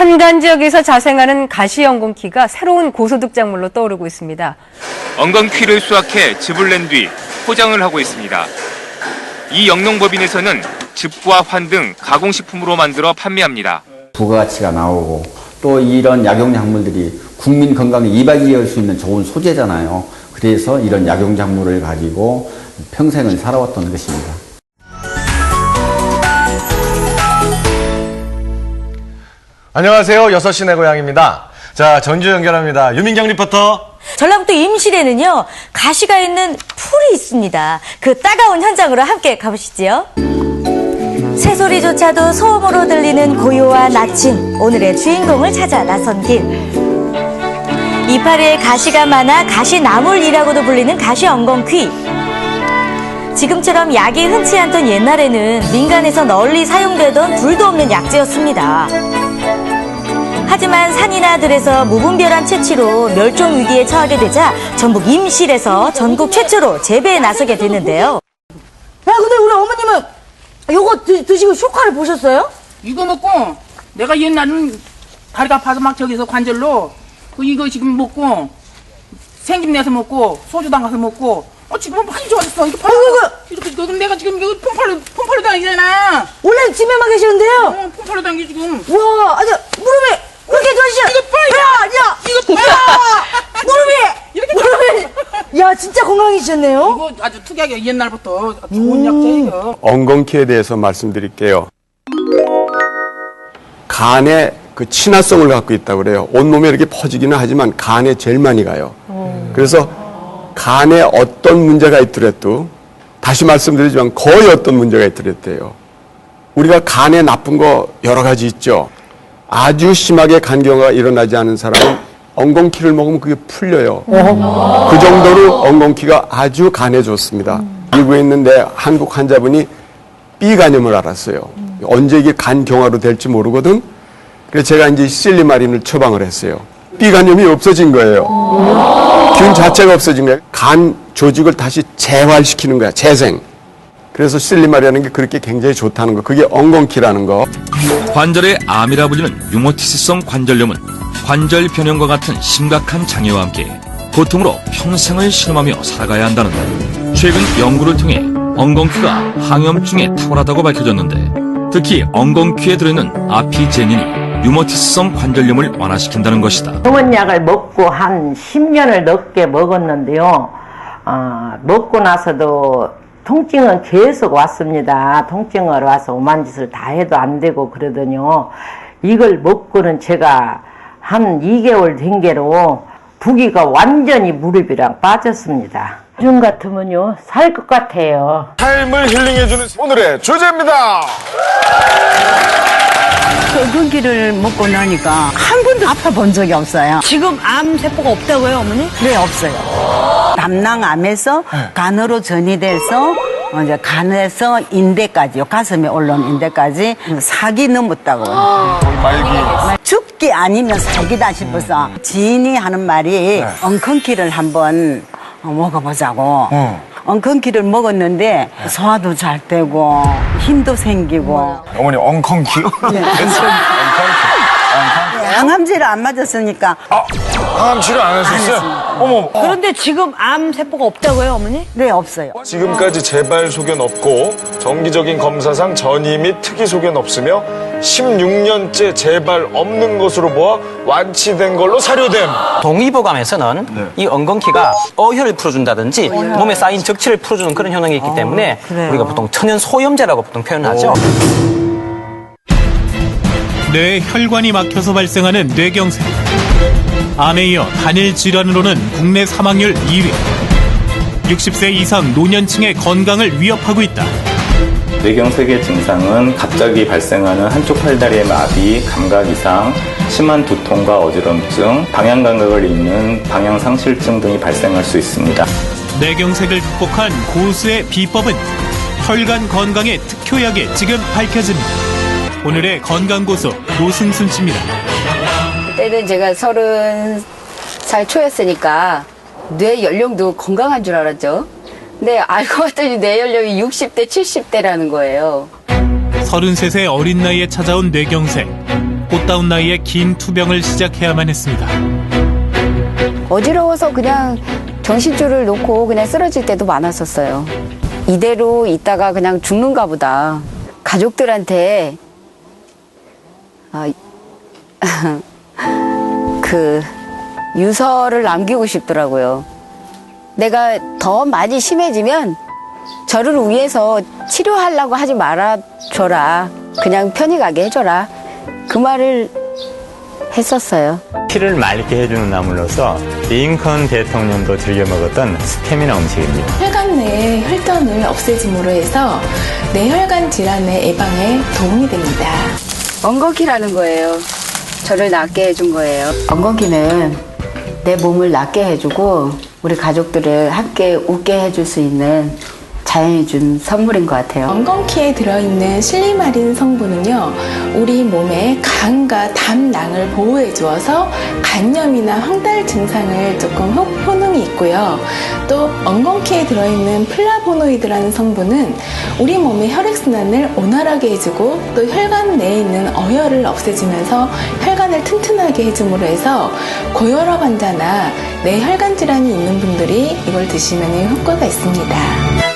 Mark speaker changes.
Speaker 1: 산간 지역에서 자생하는 가시연공키가 새로운 고소득 작물로 떠오르고 있습니다.
Speaker 2: 엉겅퀴를 수확해 즙을 낸 뒤 포장을 하고 있습니다. 이 영농법인에서는 즙과 환 등 가공식품으로 만들어 판매합니다.
Speaker 3: 부가가치가 나오고 또 이런 약용작물들이 국민 건강에 이바지할 수 있는 좋은 소재잖아요. 그래서 이런 약용작물을 가지고 평생을 살아왔던 것입니다.
Speaker 4: 안녕하세요. 6시 내 고향입니다. 자, 전주 연결합니다. 유민경 리포터.
Speaker 5: 전라북도 임실에는요 가시가 있는 풀이 있습니다. 그 따가운 현장으로 함께 가보시지요. 새소리조차도 소음으로 들리는 고요한 아침 오늘의 주인공을 찾아 나선 길. 이파리에 가시가 많아 가시나물이라고도 불리는 가시 엉겅퀴. 지금처럼 약이 흔치 않던 옛날에는 민간에서 널리 사용되던 둘도 없는 약재였습니다. 하지만 산이나 들에서 무분별한 채취로 멸종 위기에 처하게 되자 전북 임실에서 전국 최초로 재배에 나서게 됐는데요.
Speaker 6: 야, 근데 우리 어머님은 요거 드, 드시고 효과를 보셨어요?
Speaker 7: 이거 먹고 내가 옛날은 다리가 아파서 막 저기서 관절로 그 이거 지금 먹고 생김 내서 먹고 소주 담가서 먹고 어 지금은 많이 좋아졌어 이거 봐 이렇게 이거 내가 지금 이거 폼팔로 폼팔로 다니잖아
Speaker 6: 원래 집에만 계시는데요?
Speaker 7: 어 폼팔로 다니기 지금
Speaker 6: 와, 아니, 무릎이 그렇게 좋으시죠?
Speaker 7: 이거 봐,
Speaker 6: 야, 야,
Speaker 7: 이거 봐.
Speaker 6: 야, 무릎이!
Speaker 7: 이렇게
Speaker 6: 무릎이! 야, 진짜 건강해지셨네요?
Speaker 7: 이거 아주 특이하게 옛날부터 좋은 약재 이거
Speaker 8: 엉겅퀴에 대해서 말씀드릴게요. 간에 그 친화성을 갖고 있다고 그래요. 온몸에 이렇게 퍼지기는 하지만 간에 제일 많이 가요. 그래서 간에 어떤 문제가 있더라도 다시 말씀드리지만 거의 어떤 문제가 있더라도요. 우리가 간에 나쁜 거 여러 가지 있죠. 아주 심하게 간경화가 일어나지 않은 사람은 엉겅퀴를 먹으면 그게 풀려요. 그 정도로 엉겅퀴가 아주 간에 좋습니다. 미국에 있는데 한국 환자분이 B 간염을 알았어요. 언제 이게 간 경화로 될지 모르거든. 그래서 제가 이제 실리마린을 처방을 했어요. B 간염이 없어진 거예요. 균 자체가 없어진 거예요. 간 조직을 다시 재활시키는 거야. 재생. 그래서 실리마리라는 게 그렇게 굉장히 좋다는 거. 그게 엉겅퀴라는 거.
Speaker 9: 관절의 암이라 불리는 유모티스성 관절염은 관절 변형과 같은 심각한 장애와 함께 고통으로 평생을 신음하며 살아가야 한다는데 최근 연구를 통해 엉겅퀴가 항염증에 탁월하다고 밝혀졌는데 특히 엉겅퀴에 들어있는 아피제닌이 유모티스성 관절염을 완화시킨다는 것이다.
Speaker 10: 병원 약을 먹고 한 10년을 넘게 먹었는데요. 아, 먹고 나서도 통증은 계속 왔습니다. 통증을 와서 오만 짓을 다 해도 안 되고 그러더니요. 이걸 먹고는 제가 한 2개월 된 게로 부기가 완전히 무릎이랑 빠졌습니다. 요즘 같으면요, 살 것 같아요.
Speaker 4: 삶을 힐링해주는 오늘의 주제입니다.
Speaker 11: 엉겅퀴를 먹고 나니까 한 번도 아파 본 적이 없어요.
Speaker 6: 지금 암 세포가 없다고요, 어머니?
Speaker 11: 네, 없어요. 담낭암에서 간으로 전이돼서 어, 이제 간에서 인대까지요. 가슴에 올라온 인대까지 사기 넘었다고.
Speaker 4: 말기.
Speaker 11: 죽기 아니면 살기다 싶어서 지인이 하는 말이 엉겅퀴를 한번 어, 먹어보자고. 엉겅퀴를 먹었는데 소화도 잘 되고 힘도 생기고
Speaker 4: 어머니? 엉컹퀴.
Speaker 11: 항암제를 안 맞았으니까
Speaker 4: 아, 항암 치료 안 하셨어요? 어머.
Speaker 6: 그런데 지금 암 세포가 없다고요, 어머니?
Speaker 11: 네 없어요.
Speaker 4: 지금까지 재발 소견 없고 정기적인 검사상 전이 및 특이 소견 없으며 16년째 재발 없는 것으로 보아 완치된 걸로 사료됨.
Speaker 12: 동의보감에서는 이 엉겅퀴가 어혈을 풀어준다든지 몸에 쌓인 적치를 풀어주는 그런 효능이 있기 때문에 우리가 보통 천연 소염제라고 보통 표현하죠.
Speaker 9: 뇌 혈관이 막혀서 발생하는 뇌경색. 암에 이어 단일 질환으로는 국내 사망률 2위. 60세 이상 노년층의 건강을 위협하고 있다.
Speaker 13: 뇌경색의 증상은 갑자기 발생하는 한쪽 팔다리의 마비, 감각 이상, 심한 두통과 어지럼증, 방향 감각을 잃는 방향 상실증 등이 발생할 수 있습니다.
Speaker 9: 뇌경색을 극복한 고수의 비법은 혈관 건강의 특효약에 지금 밝혀집니다. 오늘의 건강고수 노승순 씨입니다.
Speaker 14: 그때는 제가 서른 살 초였으니까 뇌 연령도 건강한 줄 알았죠. 근데 알고 봤더니 뇌 연령이 60대, 70대라는 거예요.
Speaker 9: 33세 어린 나이에 찾아온 뇌경색.
Speaker 15: 꽃다운 나이에 긴 투병을 시작해야만 했습니다.
Speaker 14: 어지러워서 그냥 정신줄을 놓고 그냥 쓰러질 때도 많았었어요. 이대로 있다가 그냥 죽는가 보다. 가족들한테 아, 그 유서를 남기고 싶더라고요. 내가 더 많이 심해지면 저를 위해서 치료하려고 하지 말아줘라. 그냥 편히 가게 해줘라. 그 말을 했었어요.
Speaker 16: 피를 맑게 해주는 나물로서 링컨 대통령도 즐겨 먹었던 스테미나 음식입니다.
Speaker 17: 혈관 내의 혈전을 없애줌으로 해서 뇌혈관 질환의 예방에 도움이 됩니다.
Speaker 14: 엉겅퀴라는 거예요. 저를 낫게 해준 거예요. 엉겅퀴는 내 몸을 낫게 해주고 우리 가족들을 함께 웃게 해줄 수 있는 자연이 준 선물인 것 같아요.
Speaker 17: 엉겅퀴에 들어있는 실리마린 성분은요, 우리 몸의 간과 담낭을 보호해 주어서 간염이나 황달 증상을 조금 효- 효능이 있고요. 또 엉겅퀴에 들어있는 플라보노이드라는 성분은 우리 몸의 혈액순환을 원활하게 해주고 또 혈관 내에 있는 어혈을 없애주면서 혈관을 튼튼하게 해줌으로 해서 고혈압 환자나 뇌혈관 질환이 있는 분들이 이걸 드시면 효과가 있습니다.